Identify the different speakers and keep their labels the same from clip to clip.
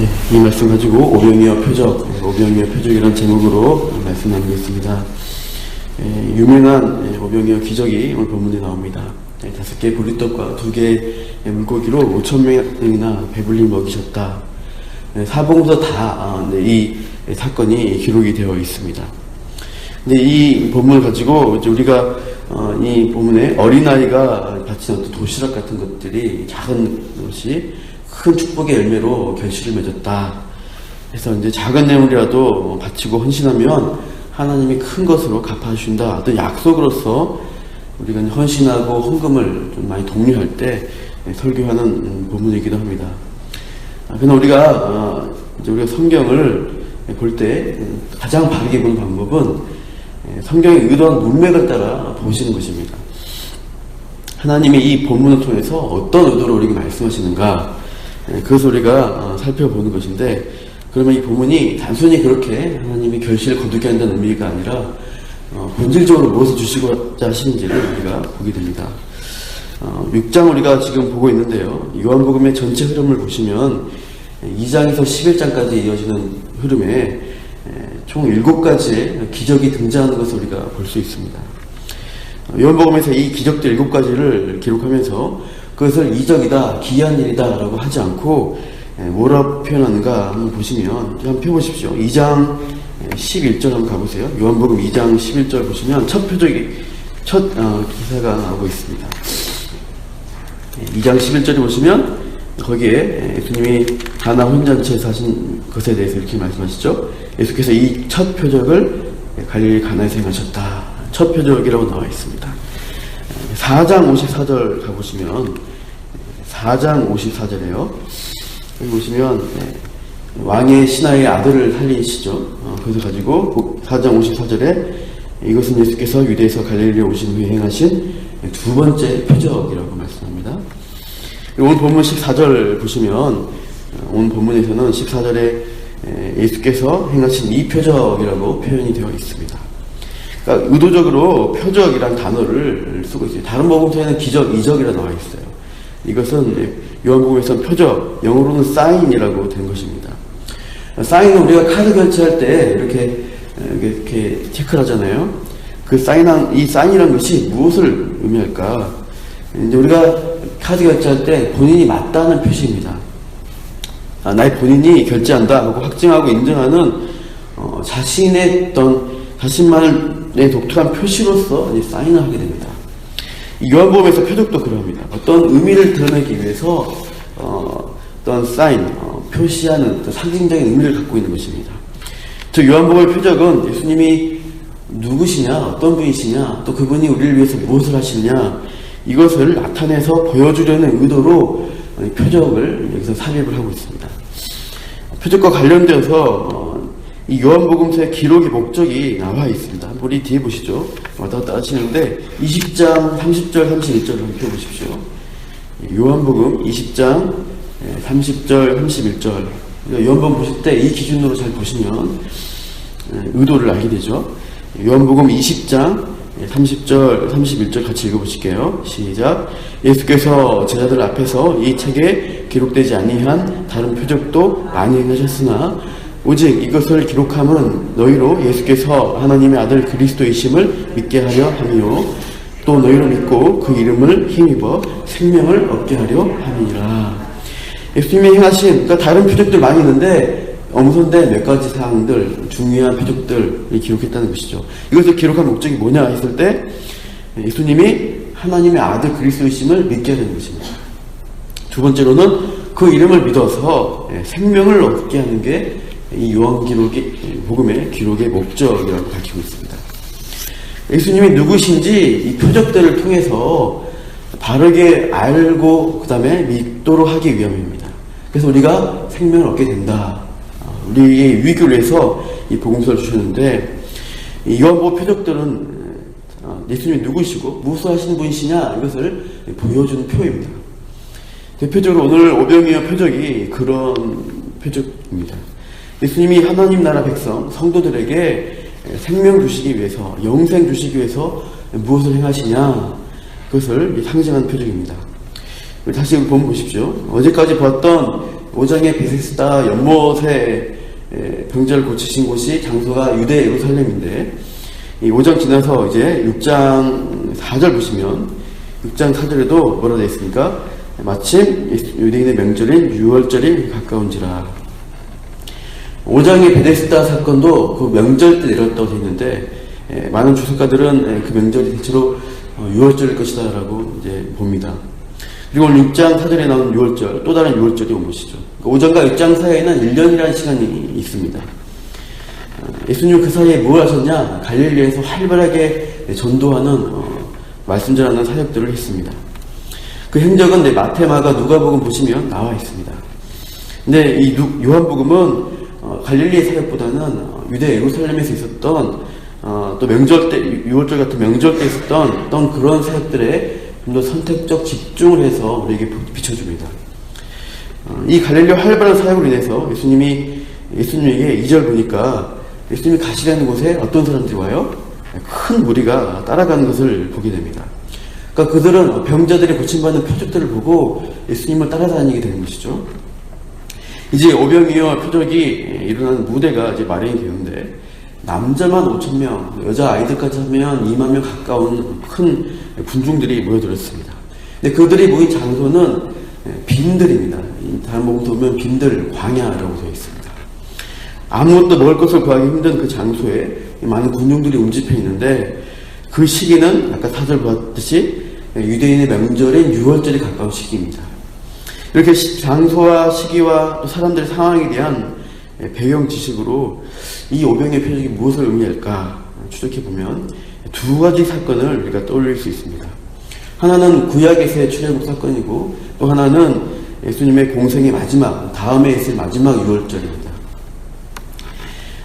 Speaker 1: 예, 이 말씀 가지고 오병이어 표적, 예, 오병이어 표적이라는 제목으로 말씀 나누겠습니다. 예, 유명한 예, 오병이어 기적이 오늘 본문에 나옵니다. 예, 다섯 개의 보리떡과 두 개의 물고기로 5천 명이나 배불리 먹이셨다. 예, 사봉부터 다 아, 네, 이 사건이 기록이 되어 있습니다. 근데 이 본문을 가지고 우리가 어, 이 본문에 어린아이가 어떤 도시락 같은 것들이 작은 것이 큰 축복의 열매로 결실을 맺었다. 그래서 이제 작은 뇌물이라도 바치고 헌신하면 하나님이 큰 것으로 갚아주신다. 어떤 약속으로서 우리가 헌신하고 헌금을 좀 많이 독려할 때 설교하는 음, 본문이기도 합니다. 아, 그러나 우리가 어, 이제 우리가 성경을 볼 때 가장 바르게 보는 방법은 예, 성경의 의도한 문맥을 따라 보시는 것입니다. 하나님이 이 본문을 통해서 어떤 의도로 우리에게 말씀하시는가 예, 그것을 우리가 어, 살펴보는 것인데 그러면 이 본문이 단순히 그렇게 하나님이 결실을 거두게 한다는 의미가 아니라 어, 본질적으로 무엇을 주시고자 하시는지를 우리가 보게 됩니다. 어, 6장 우리가 지금 보고 있는데요. 요한복음의 전체 흐름을 보시면 2장에서 11장까지 이어지는 흐름에 에, 총 7가지의 기적이 등장하는 것을 우리가 볼 수 있습니다. 어, 요한복음에서 이 기적들 7가지를 기록하면서 그것을 이적이다, 기이한 일이다 라고 하지 않고 에, 뭐라 표현하는가 한번 보시면 한번 펴보십시오. 2장 11절 한번 가보세요. 요한복음 2장 11절 보시면 첫 표적이 첫 어, 기사가 나오고 있습니다. 2장 11절에 보시면 거기에 예수님이 가나 혼잔치에서 하신 것에 대해서 이렇게 말씀하시죠. 예수께서 이 첫 표적을 갈릴리 가나에서 행하셨다. 첫 표적이라고 나와 있습니다. 4장 54절 가보시면 4장 54절에요. 여기 보시면 네, 왕의 신하의 아들을 살리시죠. 어, 그래서 가지고 4장 54절에 이것은 예수께서 유대에서 갈릴리에 오신 후에 행하신 두 번째 표적이라고 말씀합니다. 오늘 본문 14절 보시면 어, 오늘 본문에서는 14절에 예수께서 행하신 이 표적이라고 표현이 되어 있습니다. 그러니까 의도적으로 표적이란 단어를 쓰고 있어요. 다른 복음서에는 기적, 이적이라 나와 있어요. 이것은 요한복음에서는 표적, 영어로는 사인이라고 된 것입니다. 사인은 우리가 카드 결제할 때 이렇게 이렇게 체크를 하잖아요. 그 사인한 이 사인이라는 것이 무엇을 의미할까? 이제 우리가 카드 결제할 때 본인이 맞다는 표시입니다. 아, 나의 본인이 결제한다 하고 확증하고 인정하는 어, 자신의 어떤 자신만 의 독특한 표시로서 사인을 하게 됩니다. 요한복음에서 표적도 그럽니다. 어떤 의미를 드러내기 위해서 어, 떤 사인, 어, 표시하는 상징적인 의미를 갖고 있는 것입니다. 저 요한복음의 표적은 예수님이 누구시냐, 어떤 분이시냐, 또 그분이 우리를 위해서 무엇을 하시느냐, 이것을 나타내서 보여주려는 의도로 표적을 여기서 삽입을 하고 있습니다. 표적과 관련되어서 어, 이 요한복음서의 기록의 목적이 나와 있습니다. 우리 뒤에 보시죠. 왔다 갔다 하시는데 20장 30절 31절 한번 펴보십시오. 요한복음 20장 30절 31절 요한복음 보실 때 이 기준으로 잘 보시면 의도를 알게 되죠. 요한복음 20장 30절, 31절 같이 읽어보실게요. 시작. 예수께서 제자들 앞에서 이 책에 기록되지 아니한 다른 표적도 많이 행하셨으나 오직 이것을 기록함은 너희로 예수께서 하나님의 아들 그리스도이심을 믿게 하려 함이요 또 너희로 믿고 그 이름을 힘입어 생명을 얻게 하려 함이니라. 예수님이 행하신 그러니까 다른 표적들 많이 있는데 엄선된 몇 가지 사항들, 중요한 표적들을 기록했다는 것이죠. 이것을 기록한 목적이 뭐냐 했을 때 예수님이 하나님의 아들 그리스도이심을 믿게 하는 것입니다. 두 번째로는 그 이름을 믿어서 생명을 얻게 하는 게 이 요한 기록의 복음의 기록의 목적이라고 밝히고 있습니다. 예수님이 누구신지 이 표적들을 통해서 바르게 알고 그 다음에 믿도록 하기 위함입니다. 그래서 우리가 생명을 얻게 된다. 우리의 위기를 위해서 이 복음서를 주셨는데 이 요한복음 표적들은 예수님이 누구시고 무엇을 하시는 분이시냐 이것을 보여주는 표입니다. 대표적으로 오늘 오병이어 표적이 그런 표적입니다. 예수님이 하나님 나라 백성 성도들에게 생명 주시기 위해서 영생 주시기 위해서 무엇을 행하시냐 그것을 상징하는 표적입니다. 다시 본 보십시오. 어제까지 봤던 5장의 베세스다 연못에 에, 병자를 고치신 곳이 장소가 유대 예루살렘인데 이 5장 지나서 이제 6장 4절 보시면 6장 4절에도 뭐라 되어 있습니까? 마침 유대인의 명절인 6월절이 가까운지라 5장의 베데스다 사건도 그 명절 때 내렸다고 있는데 에, 많은 주석가들은 에, 그 명절이 대체로 어, 6월절일 것이다라고 이제 봅니다. 그리고 오늘 6장 4절에 나오는 6월절, 또 다른 6월절이 온 것이죠. 5장과 6장 사이에는 1년이라는 시간이 있습니다. 어, 예수님 그 사이에 뭘 하셨냐? 갈릴리에서 활발하게 전도하는 어, 말씀 전하는 사역들을 했습니다. 그 행적은 네, 마테마가 누가복음 보시면 나와 있습니다. 근데 이 누- 요한복음은 어, 갈릴리의 사역보다는 어, 유대 예루살렘에서 있었던 어, 또 명절 때 6월절 같은 명절 때 있었던 어떤 그런 사역들에 좀 더 선택적 집중을 해서 우리에게 비춰줍니다. 어, 이 갈릴리 활발한 사역으로 인해서 예수님이 예수님에게 2절 보니까 예수님이 가시려는 곳에 어떤 사람들이 와요? 큰 무리가 따라가는 것을 보게 됩니다. 그러니까 그들은 병자들이 고침받는 표적들을 보고 예수님을 따라다니게 되는 것이죠. 이제 오병이어 표적이 일어나는 무대가 이제 마련이 되는데 남자만 5천 명, 여자 아이들까지 하면 2만 명 가까운 큰 군중들이 모여들었습니다. 근데 그들이 모인 장소는 빈들입니다. 이 다른 부분도 보면 빈들, 광야라고 되어 있습니다. 아무것도 먹을 것을 구하기 힘든 그 장소에 많은 군중들이 운집해 있는데 그 시기는 아까 사절 보았듯이 유대인의 명절인 6월절이 가까운 시기입니다. 이렇게 시- 장소와 시기와 또 사람들의 상황에 대한 배경 지식으로 이 오병의 표적이 무엇을 의미할까 추적해 보면 두 가지 사건을 우리가 떠올릴 수 있습니다. 하나는 구약에서의 출애굽 사건이고 또 하나는 예수님의 공생의 마지막 다음에 있을 마지막 6월절입니다.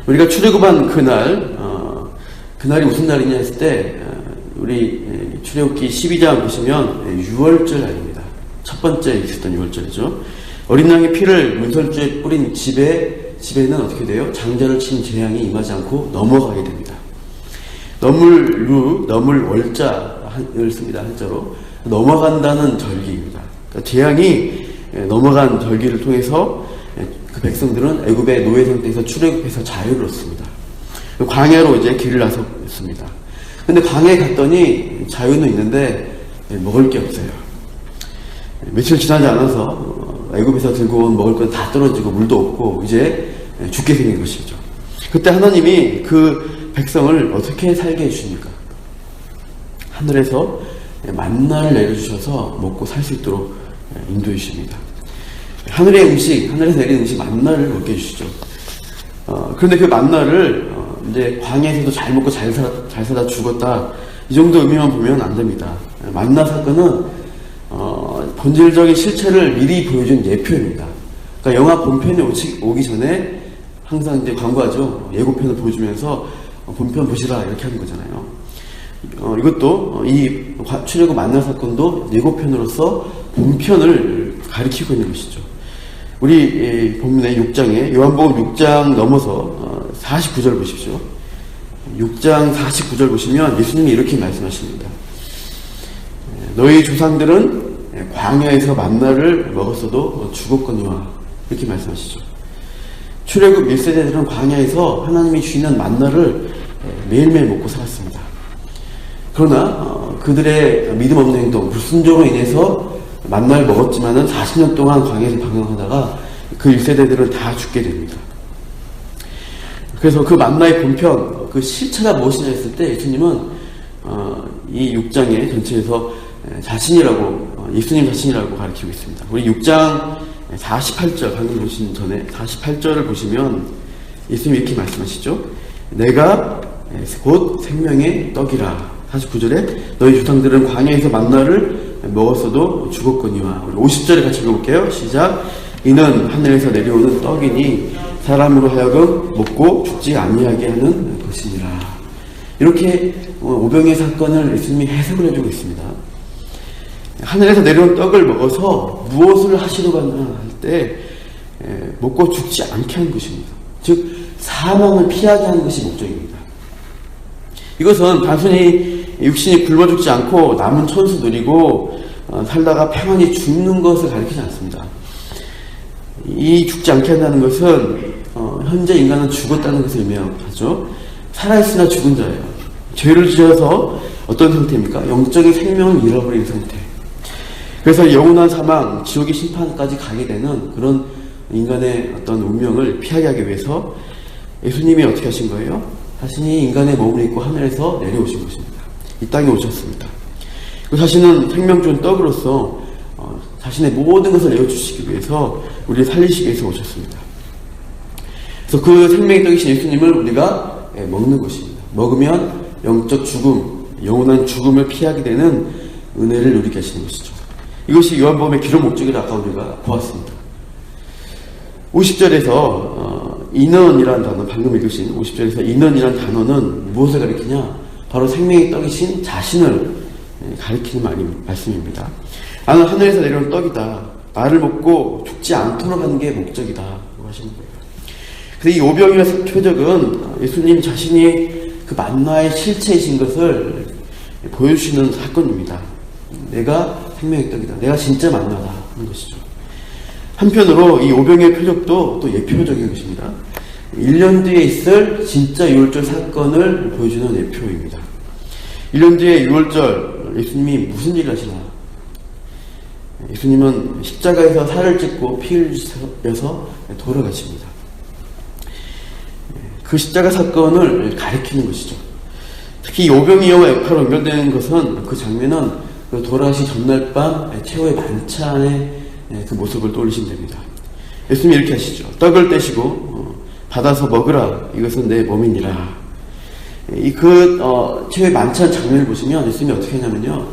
Speaker 1: 우리가 출애굽한 그날 어, 그날이 무슨 날이냐 했을 때 어, 우리 에, 출애굽기 12장 보시면 6월절 날입니다. 첫 번째 있었던 6월절이죠. 어린 양의 피를 문설주에 뿌린 집에 집에는 어떻게 돼요? 장자를 친 재앙이 임하지 않고 넘어가게 됩니다. 너물루 너물 월자를 씁니다 한자로 넘어간다는 절기입니다. 그러니까 재앙이 에, 넘어간 절기를 통해서 에, 그 백성들은 애굽의 노예 상태에서 출애굽해서 자유를 얻습니다. 광야로 이제 길을 나섰습니다. 근데 광야에 갔더니 자유는 있는데 에, 먹을 게 없어요. 에, 며칠 지나지 않아서 어, 애굽에서 들고 온 먹을 건 다 떨어지고 물도 없고 이제 에, 죽게 생긴 것이죠. 그때 하나님이 그 백성을 어떻게 살게 해주십니까? 하늘에서 만나를 내려주셔서 먹고 살 수 있도록 인도해 주십니다. 하늘의 음식, 하늘에서 내린 음식 만나를 먹게 해주시죠. 어, 그런데 그 만나를 어, 이제 광야에서도 잘 먹고 잘, 살, 잘 살다 죽었다 이 정도 의미만 보면 안 됩니다. 만나 사건은 어, 본질적인 실체를 미리 보여준 예표입니다. 그러니까 영화 본편에 오기, 오기 전에 항상 이제 광고하죠. 예고편을 보여주면서 어, 본편 보시라 이렇게 하는 거잖아요. 어, 이것도 어, 이 과- 출애굽 만나 사건도 예고편으로서 본편을 가리키고 있는 것이죠. 우리 이 본문의 6장에 요한복음 6장 넘어서 어, 49절 보십시오. 6장 49절 보시면 예수님이 이렇게 말씀하십니다. 에, 너희 조상들은 에, 광야에서 만나를 먹었어도 죽었거니와 이렇게 말씀하시죠. 출애굽 1세대들은 광야에서 하나님이 주시는 만나를 에, 매일매일 먹고 살았습니다. 그러나 어, 그들의 믿음 없는 행동, 불순종으로 인해서 만나를 먹었지만은 40년 동안 광야에서 방황하다가 그 1세대들은 다 죽게 됩니다. 그래서 그 만나의 본편, 그 실체가 무엇이냐 했을 때 예수님은 어, 이 6장의 전체에서 에, 자신이라고 어, 예수님 자신이라고 가르치고 있습니다. 우리 6장 48절 방금 보신 전에 48절을 보시면 예수님이 이렇게 말씀하시죠. 내가 에, 곧 생명의 떡이라 49절에 너희 조상들은 광야에서 만나를 먹었어도 죽었거니와 우리 50절에 같이 읽어볼게요. 시작 이는 하늘에서 내려오는 떡이니 사람으로 하여금 먹고 죽지 아니하게 하는 것이니라 이렇게 어, 오병의 사건을 예수님이 해석을 해주고 있습니다. 하늘에서 내려온 떡을 먹어서 무엇을 하시려고 하나 할때 먹고 죽지 않게 하는 것입니다. 즉 사망을 피하게 하는 것이 목적입니다. 이것은 단순히 육신이 굶어 죽지 않고 남은 천수 누리고 어, 살다가 평안히 죽는 것을 가리키지 않습니다. 이 죽지 않게 한다는 것은 어, 현재 인간은 죽었다는 것을 의미하죠. 살아있으나 죽은 자예요. 죄를 지어서 어떤 상태입니까? 영적인 생명을 잃어버린 상태. 그래서 영원한 사망, 지옥의 심판까지 가게 되는 그런 인간의 어떤 운명을 피하게 하기 위해서 예수님이 어떻게 하신 거예요? 자신이 인간의 몸을 입고 하늘에서 내려오신 것입니다. 이 땅에 오셨습니다. 그 자신은 생명 중 떡으로서 어, 자신의 모든 것을 내어주시기 위해서 우리를 살리시기 위해서 오셨습니다. 그래서 그 생명의 떡이신 예수님을 우리가 예, 먹는 것입니다. 먹으면 영적 죽음, 영원한 죽음을 피하게 되는 은혜를 누리게 하시는 것이죠. 이것이 요한복음의 기록 목적이라 아까 우리가 보았습니다. 50절에서 어, 인원이라는 단어, 방금 읽으신 50절에서 인원이라는 단어는 무엇을 가리키냐? 바로 생명의 떡이신 자신을 예, 가리키는 말이, 말씀입니다. 나는 하늘에서 내려온 떡이다. 나를 먹고 죽지 않도록 하는 게 목적이다. 라고 하시는 거예요. 그래서 이 오병이의 표적은 예수님 자신이 그 만나의 실체이신 것을 보여주시는 사건입니다. 내가 생명의 떡이다. 내가 진짜 만나다 하는 것이죠. 한편으로 이 오병의 표적도 또 예표적인 것입니다. 1년 뒤에 있을 진짜 유월절 사건을 보여주는 예표입니다. 1년 뒤에 유월절 예수님이 무슨 일을 하시나? 예수님은 십자가에서 살을 찢고 피 흘려서 돌아가십니다. 그 십자가 사건을 가리키는 것이죠. 특히 오병이어와 에파로 연결되는 것은 그 장면은 그 돌아가시 전날 밤 최후의 만찬의 그 모습을 떠올리시면 됩니다. 예수님이 이렇게 하시죠. 떡을 떼시고 어, 받아서 먹으라. 이것은 내 몸이니라. 이그 어, 최후의 만찬 장면을 보시면 예수님이 어떻게 하냐면요.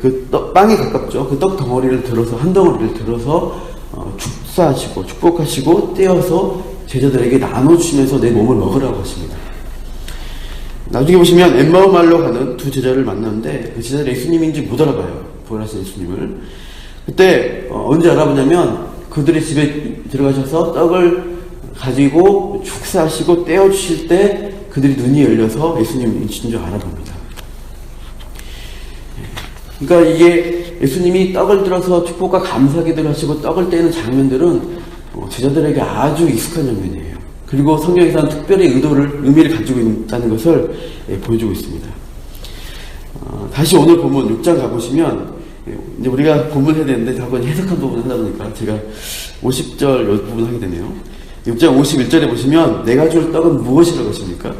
Speaker 1: 그 떡, 빵이 가깝죠. 그 떡 덩어리를 들어서 한 덩어리를 들어서 어, 축사하시고 축복하시고 떼어서 제자들에게 나눠주시면서 내 몸을 먹으라고 하십니다. 나중에 보시면 엠마오 말로 가는 두 제자를 만났는데 그 제자들이 예수님인지 못 알아봐요. 부활하신 예수님을. 그때 어, 언제 알아보냐면 그들의 집에 들어가셔서 떡을 가지고 축사하시고 떼어주실 때 그들이 눈이 열려서 예수님이신 줄 알아봅니다. 그러니까 이게 예수님이 떡을 들어서 축복과 감사 기도를 하시고 떡을 떼는 장면들은 어, 제자들에게 아주 익숙한 장면이에요. 그리고 성경에서는 특별히 의도를, 의미를 가지고 있다는 것을 예, 보여주고 있습니다. 어, 다시 오늘 본문 6장 가보시면, 예, 이제 우리가 본문 해야 되는데 자꾸 해석한 부분 하다 보니까 제가 50절 이 부분 하게 되네요. 6장 51절에 보시면, 내가 줄 떡은 무엇이라고 하십니까?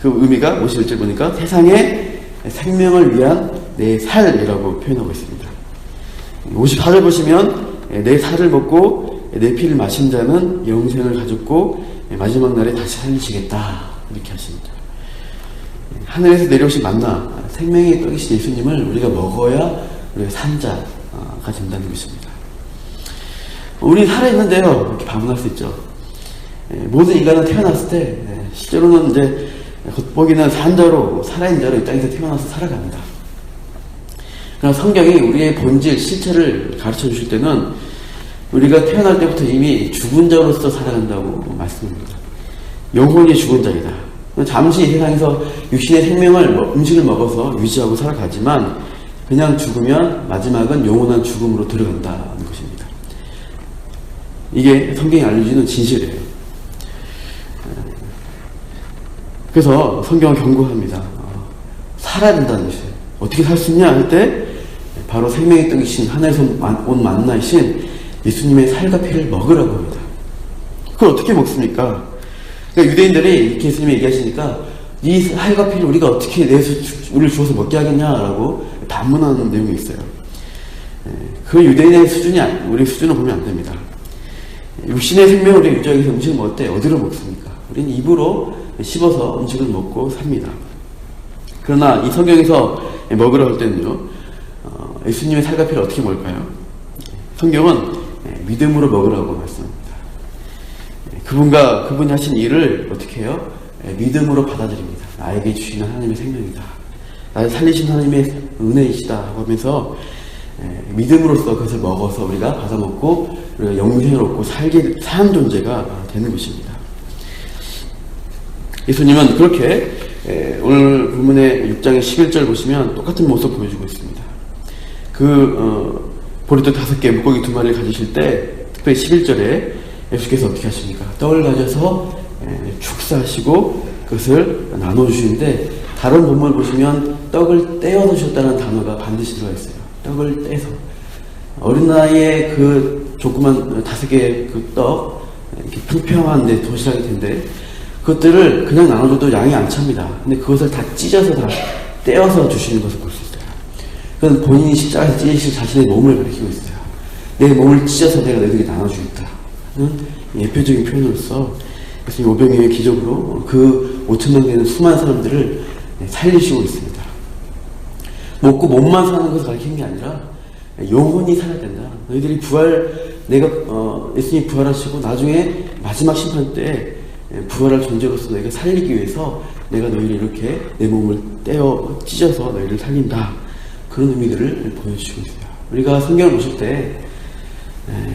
Speaker 1: 그 의미가 51절 보니까 세상에 생명을 위한 내 살이라고 표현하고 있습니다. 54절 보시면, 내 살을 먹고 내 피를 마신 자는 영생을 가졌고 마지막 날에 다시 살리시겠다 이렇게 하십니다. 하늘에서 내려오신 만나 생명의 떡이신 예수님을 우리가 먹어야 우리가 산 자가 된다는 것입니다. 우리 살아있는데요 이렇게 방문할 수 있죠. 모든 인간은 태어났을 때 실제로는 이제 겉보기는 산자로 살아있는 자로 이 땅에서 태어나서 살아갑니다. 그러나 성경이 우리의 본질 실체를 가르쳐 주실 때는 우리가 태어날 때부터 이미 죽은 자로서 살아간다고 말씀합니다. 영혼이 죽은 자이다. 잠시 세상에서 육신의 생명을 음식을 먹어서 유지하고 살아가지만 그냥 죽으면 마지막은 영원한 죽음으로 들어간다는 것입니다. 이게 성경이 알려주는 진실이에요. 그래서 성경은 경고합니다. 살아야 된다는 것이에요. 어떻게 살 수 있냐 할 때 바로 생명의 떡이신 하늘에서 온 만나이신 예수님의 살과 피를 먹으라고 합니다. 그걸 어떻게 먹습니까? 그러니까 유대인들이 이렇게 예수님이 얘기하시니까 이 살과 피를 우리가 어떻게 내서 우리를 주어서 먹게 하겠냐라고 반문하는 내용이 있어요. 그 유대인의 수준이 우리 수준을 보면 안 됩니다. 육신의 생명을 우리 유지하기 음식을 먹을 때 어디로 먹습니까? 우리는 입으로 씹어서 음식을 먹고 삽니다. 그러나 이 성경에서 먹으라 할 때는요, 어, 예수님의 살과 피를 어떻게 먹을까요? 성경은 믿음으로 먹으라고 말씀합니다. 그분과 그분이 하신 일을 어떻게 해요? 믿음으로 받아들입니다. 나에게 주시는 하나님의 생명이다. 나를 살리신 하나님의 은혜이시다 하면서 믿음으로써 그것을 먹어서 우리가 받아먹고 우리가 영생을 얻고 살게 산 존재가 되는 것입니다. 예수님은 그렇게 오늘 본문의 6장의 11절 보시면 똑같은 모습 보여주고 있습니다. 그 어, 보리떡 다섯 개, 물고기 두 마리를 가지실 때, 특별히 11절에 예수께서 어떻게 하십니까? 떡을 가져서 에, 축사하시고 그것을 나눠주시는데, 다른 본문을 보시면 떡을 떼어 놓으셨다는 단어가 반드시 들어가 있어요. 떡을 떼서. 어린 나이에 그 조그만 다섯 개의 그 떡, 이렇게 평평한데 도시락일 텐데, 그것들을 그냥 나눠줘도 양이 안 찹니다. 근데 그것을 다 찢어서 다 떼어서 주시는 것을. 그건 본인이 십자가에서 찢으신 자신의 몸을 가리키고 있어요. 내 몸을 찢어서 내가 너희들에게 나눠주겠다. 는 예표적인 표현으로서 이 오병이의 기적으로 그 5천 명 되는 수많은 사람들을 살리시고 있습니다. 먹고 몸만 사는 것을 가리키는 게 아니라 영혼이 살아야 된다. 너희들이 부활, 내가 어, 예수님이 부활하시고 나중에 마지막 심판 때 부활할 존재로서 너희가 살리기 위해서 내가 너희를 이렇게 내 몸을 떼어 찢어서 너희를 살린다. 그런 의미들을 보여주시고 있어요. 우리가 성경을 보실 때 에,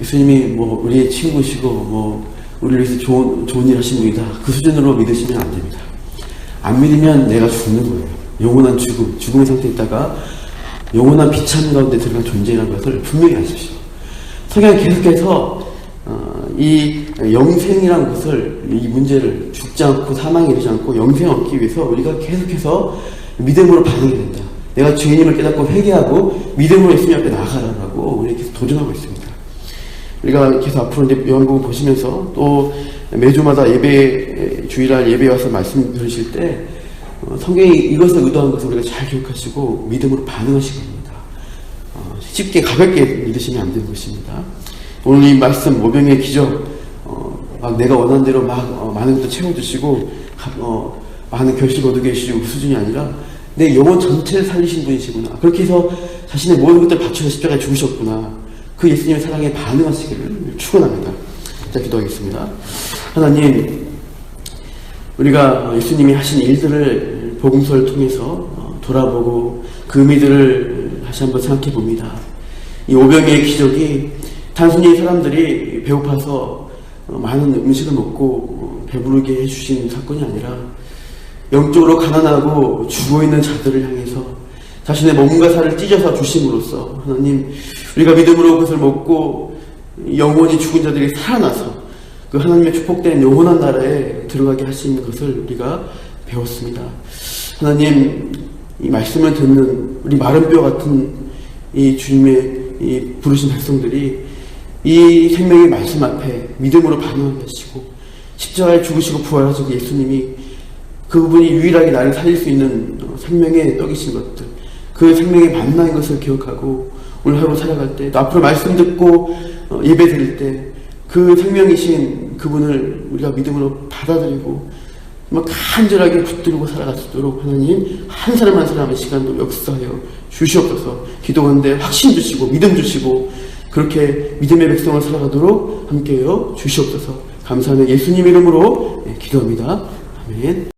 Speaker 1: 예수님이 뭐 우리의 친구시고 뭐 우리를 위해서 좋은, 좋은 일 하신 분이다. 그 수준으로 믿으시면 안 됩니다. 안 믿으면 내가 죽는 거예요. 영원한 죽음, 죽음의 상태에 있다가 영원한 비참 가운데 들어간 존재라는 것을 분명히 아십시오. 성경이 계속해서 어, 이 영생이라는 것을 이 문제를 죽지 않고 사망에 이르지 않고 영생을 얻기 위해서 우리가 계속해서 믿음으로 반응해야 된다. 내가 주인임을 깨닫고 회개하고 믿음으로 예수님 앞에 나아가라고 우리 계속 도전하고 있습니다. 우리가 계속 앞으로 이제 요한복음 보시면서 또 매주마다 예배 주일날 예배 와서 말씀 들으실 때 어, 성경이 이것을 의도한 것을 우리가 잘 기억하시고 믿음으로 반응하시기 바랍니다. 어, 쉽게 가볍게 믿으시면 안 되는 것입니다. 오늘 이 말씀 모병의 기적 어, 막 내가 원하는 대로 막 어, 많은 것도 채워주시고 가- 어, 많은 결실 거두게 해주시고 그 수준이 아니라 내 영혼 전체를 살리신 분이시구나. 그렇게 해서 자신의 모든 것들을 바쳐서 십자가에 죽으셨구나. 그 예수님의 사랑에 반응하시기를 축원합니다. 자 기도하겠습니다. 하나님 우리가 예수님이 하신 일들을 복음서를 통해서 어, 돌아보고 그 의미들을 다시 한번 생각해 봅니다. 이 오병이의 기적이 단순히 사람들이 배고파서 어, 많은 음식을 먹고 어, 배부르게 해주신 사건이 아니라 영적으로 가난하고 죽어 있는 자들을 향해서 자신의 몸과 살을 찢어서 주심으로써 하나님 우리가 믿음으로 그것을 먹고 영원히 죽은 자들이 살아나서 그 하나님의 축복된 영원한 나라에 들어가게 할 수 있는 것을 우리가 배웠습니다. 하나님 이 말씀을 듣는 우리 마른 뼈 같은 이 주님의 이 부르신 백성들이 이 생명의 말씀 앞에 믿음으로 반응하게 하시고 십자가에 죽으시고 부활하시고 예수님이 그분이 유일하게 나를 살릴 수 있는 어, 생명의 떡이신 것들 그 생명의 만나인 것을 기억하고 오늘 하루 살아갈 때또 앞으로 말씀 듣고 어, 예배 드릴 때 그 생명이신 그분을 우리가 믿음으로 받아들이고 막 간절하게 붙들고 살아갈 수 있도록 하나님 한 사람 한 사람의 시간도 역사하여 주시옵소서. 기도하는데 확신 주시고 믿음 주시고 그렇게 믿음의 백성을 살아가도록 함께하여 주시옵소서. 감사하는 예수님 이름으로 예, 기도합니다. 아멘